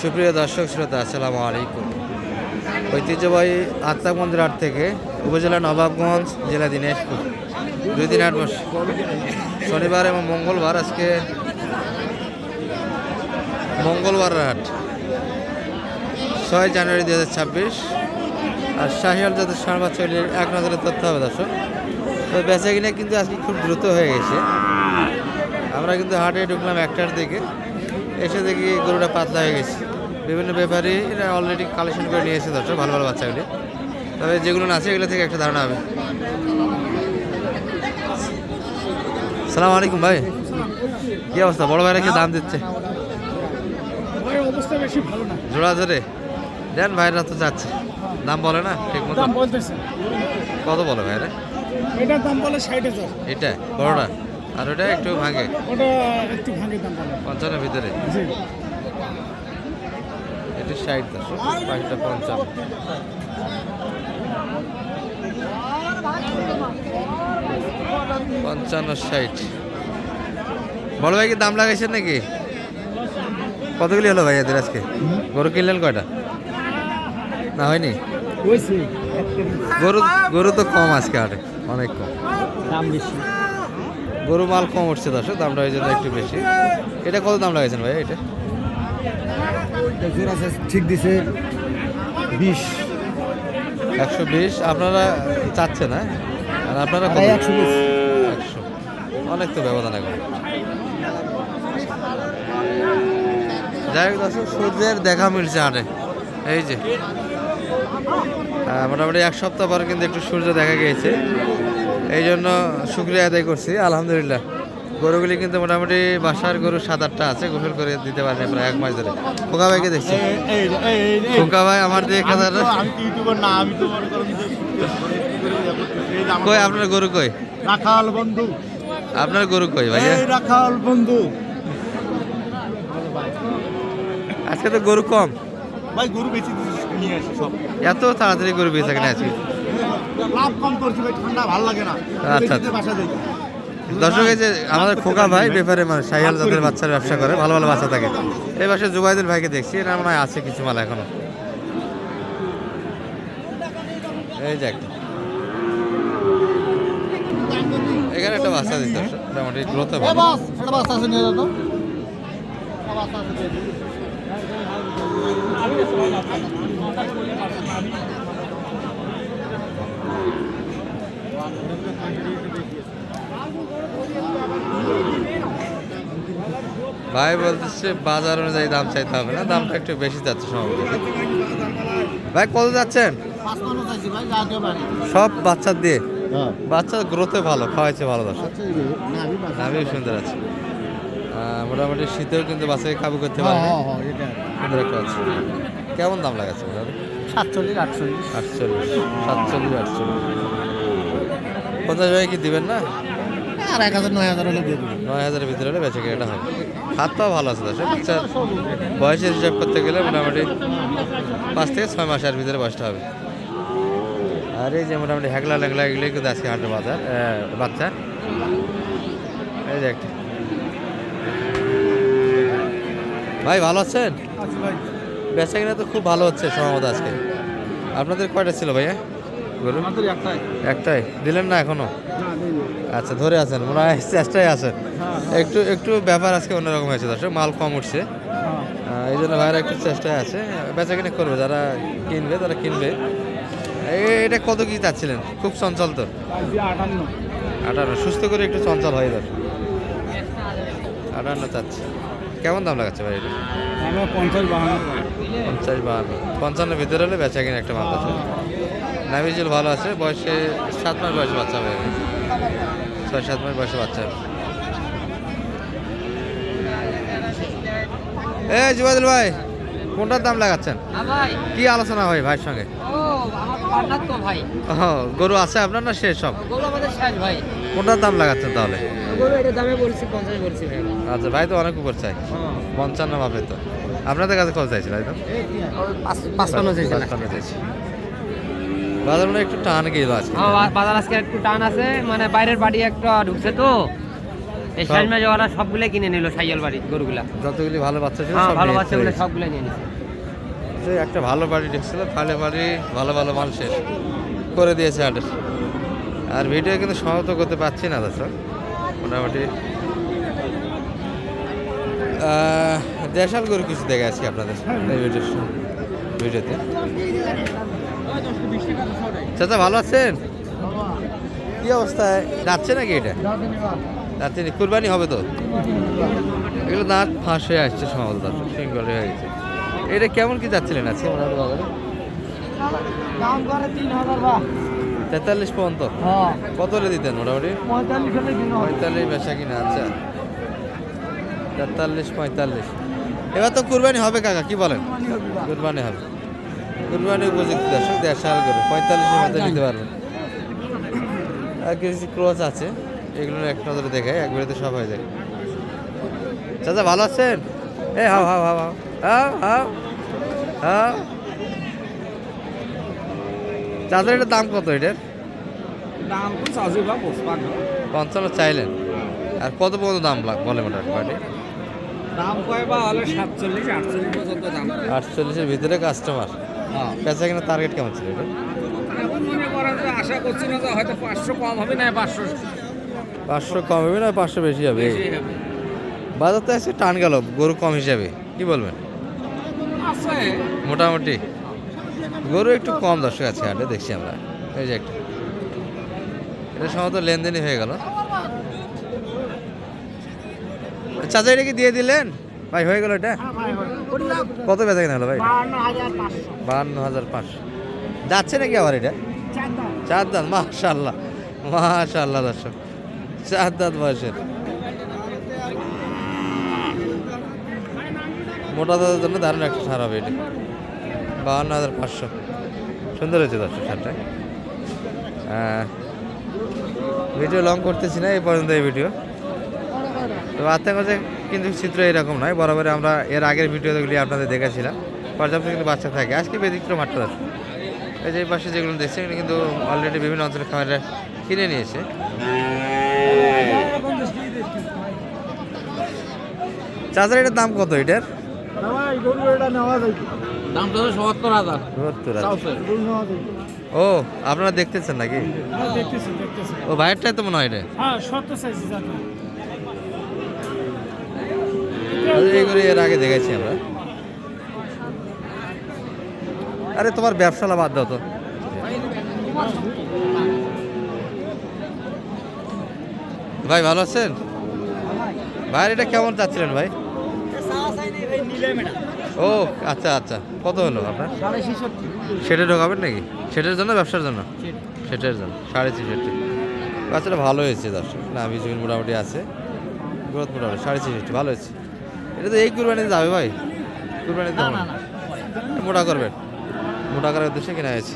সুপ্রিয় দর্শক শ্রোতা, আসসালামু আলাইকুম। ঐতিহ্যবাহী আত্মা মন্দির হাট থেকে উপজেলা নবাবগঞ্জ জেলা দিনাজপুর। দুই দিন আট বসে শনিবার এবং মঙ্গলবার আজকে মঙ্গলবার হাট ছয় জানুয়ারি দু হাজার ছাব্বিশ আর শাহিয়াল যাদের সার বাচ্চাগুলির এক নজরে তথ্য হবে দর্শক। তো বেচা কিনে কিন্তু আজকে খুব দ্রুত হয়ে গেছে। আমরা কিন্তু হাটে ঢুকলাম একটার দিকে। এসে দেখি গরুটা পাতলা হয়ে গেছে। বিভিন্ন ব্যাপারী এরা অলরেডি কালেকশন করে নিয়ে এসে দর্শক ভালো ভালো বাচ্চাগুলি। তবে যেগুলো আছে এগুলো থেকে একটা ধারণা হবে। সালাম আলাইকুম ভাই। কি অবস্থা? বড় ভাইরা কি দাম দিচ্ছে? জোড়া ধরে দেন ভাইরা তো যাচ্ছে। দাম বলে না ঠিক মতো? কত বলে ভাইরা? এটার দাম বলে ষাট হাজার। এটা বড়টা? আর ওটা একটু ভাঙে? ওটা একটু ভাঙে দাম বলে। ভিতরে? এটি ষাট দশ পাখিটা পঞ্চান্ন। পঞ্চান্ন ষাট। বড় ভাই কি দাম লাগাইছেন নাকি? কতগুলি হলো ভাই এদের আজকে? গরু কিনলেন কয়টা? না হয়নি? গরু গরু তো কম আজকে হাটে অনেক কম। দাম বেশি। গরু মাল কম উঠছে দশ দামটা ওই জন্য একটু বেশি। এটা কত দাম লাগাইছেন ভাই এটা? ঠিক দিছে বিশ। একশো বিশ আপনারা চাচ্ছেন হ্যাঁ? আর আপনারা একশো বিশ। একশো। অনেক তো ব্যবধান এখন। যাই হোক দর্শক সূর্যের দেখা মিলছে হাটে এই যে। মোটামুটি এক সপ্তাহ পরে কিন্তু একটু সূর্য দেখা গিয়েছে। এই জন্য শুক্রিয়া আদায় করছি আলহামদুলিল্লাহ। গরুগুলি কিন্তু মোটামুটি বাসার গরু সাত আটটা আছে গোসল করে দিতে পারেনি প্রায় এক মাস ধরে। খোকা ভাইকে দেখছি। খোকা ভাই আমার দিয়ে আমার কই আপনার গরু কই? রাখাল বন্ধু। আপনার গরু কই এই রাখাল বন্ধু। আজকে তো গরু কম। ভাই গরু বেশি নিয়ে আসি সব। এত তাড়াতাড়ি গরু বেঁচে থাকে না আজকে? লাভ কম করছি ভাই ঠান্ডা ভালো লাগে না। আচ্ছা, বাসা যাই দর্শক এই যে আমাদের খোকা ভাই ব্যাপারে মানে সাইহাল জাতের বাচ্চার ব্যবসা করে ভালো ভালো বাচ্চা থাকে। এই পাশে জুবাইদুল ভাইকে দেখছি এর মনে হয় আছে কিছু মাল এখনও। এই যে একটা এখানে একটা বাচ্চা দিতে মোটামুটি গ্রোথ এ ভালো বাস এটা বাস আছে নিয়ে যাও তো বাস আছে দিয়ে দিই। ভাই বলতেছে বাজার অনুযায়ী দাম চাইতে হবে না দামটা একটু বেশি যাচ্ছে সম্ভবত। ভাই কত যাচ্ছেন? সব বাচ্চা দিয়ে? হ্যাঁ। বাচ্চা গ্রোথে ভালো খাওয়াইছে ভালো দর্শক। আচ্ছা না আমি সুন্দর আছি মোটামুটি শীতেও কিন্তু বাচ্চাকে কাবু করতে হ্যাঁ পারবে। হ্যাঁ হ্যাঁ এটা সুন্দর একটা আছে কেমন দাম লাগাচ্ছে সাতচল্লিশ আটচল্লিশ। আটচল্লিশ সাতচল্লিশ আটচল্লিশ। পঞ্চাশ ভাই কি দিবেন না? আর এক হাজার নয় হাজার হলে দিয়ে দেবো নয় হাজারের ভিতরে হলে বেঁচে এটা হবে হাতটাও ভালো আছে দর্শক বাচ্চার বয়সের হিসাব করতে গেলে মোটামুটি পাঁচ থেকে ছয় মাসের ভিতরে বয়সটা হবে। আর এই যে মোটামুটি হ্যাগলা ল্যাংলা এগুলোই কিন্তু আজকে হাটের বাজার বাচ্চা। এই যে একটা। ভাই ভালো আছেন? বেচা কিনা তো খুব ভালো হচ্ছে সম্ভবত আজকে। আপনাদের কয়টা ছিল ভাইয়া? গরু? একটাই। দিলেন না এখনও? আচ্ছা ধরে আছেন মনে হয় চেষ্টায় আছেন। হ্যাঁ। একটু একটু ব্যাপার আজকে অন্যরকম হয়েছে দর্শক মাল কম উঠছে। হ্যাঁ। এই জন্য ভাইরা একটু চেষ্টায় আছে বেচা কিনে করবে যারা কিনবে তারা কিনবে। এই- এটা কত কি চাচ্ছিলেন? খুব চঞ্চল তো। আটান্ন। আটান্ন সুস্থ করে একটু চঞ্চল হয় দর্শক আটান্ন চাচ্ছে। কেমন দাম লাগাচ্ছে ভাই এটা? পঞ্চাশ বাহান্ন। পঞ্চাশ বাহান্ন। পঞ্চান্ন ভিতরে হলে বেচা কিনে একটা মাল আছে। নামিজুল ভালো আছে বয়সে সাত মাস বয়সে বাচ্চা হবে। ছয় সাত মাস বয়সে বাচ্চা হবে। এ জুবাদুল ভাই কোনটার দাম লাগাচ্ছেন? কি আলোচনা হয় ভাইয়ের সঙ্গে? ও গরু আছে আপনার না শেষ সব? কোনটার দাম লাগাচ্ছেন তাহলে? আচ্ছা ভাই তো অনেক উপর চাই। পঞ্চান্ন ভাবে তো। আপনাদের কাছে কত চাইছিল একদম পাঁচপান্ন চাইছি। বাজার মানে একটু টান গেল আজকে। আমার বাজার আজকে একটু টান আছে মানে বাইরের বাড়ি একটা ঢুকছে তো। এই সব- সাইজ মাঝওয়ালা সবগুলো কিনে নিল সাইয়াল বাড়ি গরুগুলা। যতগুলি ভালো বাচ্চা ছিল হ্যাঁ ভালো বাচ্চাগুলো সবগুলো নিয়ে নিছে। একটা ভালো বাড়ি দেখছিল ফালে বাড়ি ভালো ভালো মাল শেষ। করে দিয়েছে হাটের আর ভিডিও কিন্তু সমাপ্ত করতে পারছি না দর্শক। মোটামুটি। দেশাল গরু কিছু দেখে আছি আপনাদের ভিডিওর স- ভিডিওতে। চাচা ভালো আছেন? কি অবস্থায় যাচ্ছে নাকি এটা? যাচ্ছে? কুরবানি হবে তো? এগুলো দাঁত ফাঁস হয়ে আসছে সমাজ দর্শক সিঙ্গল হয়ে গেছে। এটা কেমন কি যাচ্ছিলেন আজকে? বা তেতাল্লিশ পর্যন্ত? কত হলে দিতেন মোটামুটি? পঁয়তাল্লিশ পঁয়তাল্লিশ কিনা আচ্ছা। তেতাল্লিশ পঁয়তাল্লিশ। এবার তো কুরবানি হবে কাকা কি বলেন? কুরবানি হবে। কুরবানি উপযুক্ত দর্শক দেড়শাল করে পঁয়তাল্লিশের মধ্যে নিতে পারবেন আর কিছু ক্রস আছে এগুলো এক নজরে দেখায় একবারে তো সব হয়ে যায়। চাচা ভালো আছেন? এ হাও হাও হাও হাও হাও হাও চাচার এটার দাম কত এটার? দাম তো চাষি বা পঞ্চান্ন চাইলেন। আর কত পর্যন্ত দাম লাগ বলে মোটামুটি দাম কয় বা হলে সাতচল্লিশ আটচল্লিশ পর্যন্ত দাম। আটচল্লিশের ভিতরে কাস্টমার বেচা কিনা টার্গেট কেমন ছিল এটা? এখন মনে করেন যে আশা করছি না যে হয়তো পাঁচশো কম হবে না পাঁচশো পাঁচশো কম হবে না পাঁচশো বেশি হবে? বাজার তো আজকে টান গেল গরু কম হিসাবে কি বলবেন? মোটামুটি। গরু একটু কম দর্শক আছে হাটে দেখছি আমরা। এই যে একটা। এটা সম্ভবত লেনদেনই হয়ে গেল। চাচা এটা কি দিয়ে দিলেন? ভাই হয়ে গেল এটা? কত বেচা কেনা হলো ভাই? বাহান্ন হাজার পাঁচশো। যাচ্ছে নাকি আবার এটা? চার দাঁত। মাশাল্লাহ মাশাল্লাহ দর্শক চার দাঁত বয়সের। মোটা দাদার জন্য দারুণ একটা সার হবে এটা। বাহান্ন হাজার পাঁচশো। সুন্দর হয়েছে দর্শক সারটা। ভিডিও লং করতেছি না এই পর্যন্ত এই ভিডিও। তো আত্মা কাছে কিন্তু চিত্র এরকম নয় বরাবর আমরা এর আগের ভিডিওগুলি আপনাদের দেখেছিলাম পর্যাপ্ত কিন্তু বাচ্চা থাকে। আজকে ব্যতিক্রম আটটা দর্শক এই যে পাশে যেগুলো দেখছি এগুলো কিন্তু অলরেডি বিভিন্ন অঞ্চলের খামারে কিনে নিয়েছে। চাচার এটার দাম কত এটার? ও আপনারা দেখতেছেন নাকি? দেখতেছি দেখতেছি। ও ভাইয়েরটাই তো মনে হয় এটা। এইগুলো এর আগে দেখেছি আমরা। আরে, তোমার ব্যবসাটা বাদ দাও তো। ভাই, ভালো আছেন? ভাই, এটা কেমন চাচ্ছিলেন ভাই? ও আচ্ছা আচ্ছা। কত হলো আপনার? সেটে ঢোকাবেন নাকি? সেটের জন্য, ব্যবসার জন্য? সেটের জন্য, সাড়ে ছেষট্টি। বাচ্চাটা ভালো হয়েছে, দর্শক। না ভিজুমিন মোটামুটি আছে, গ্রোথ মোটামুটি, সাড়ে ছেষট্টি, ভালো হয়েছে। এটা তো এই কুরবানিতে যাবে ভাই। কুরবানিতে। মোটা করবেন। মোটা করার উদ্দেশ্যে কিনা হয়েছে।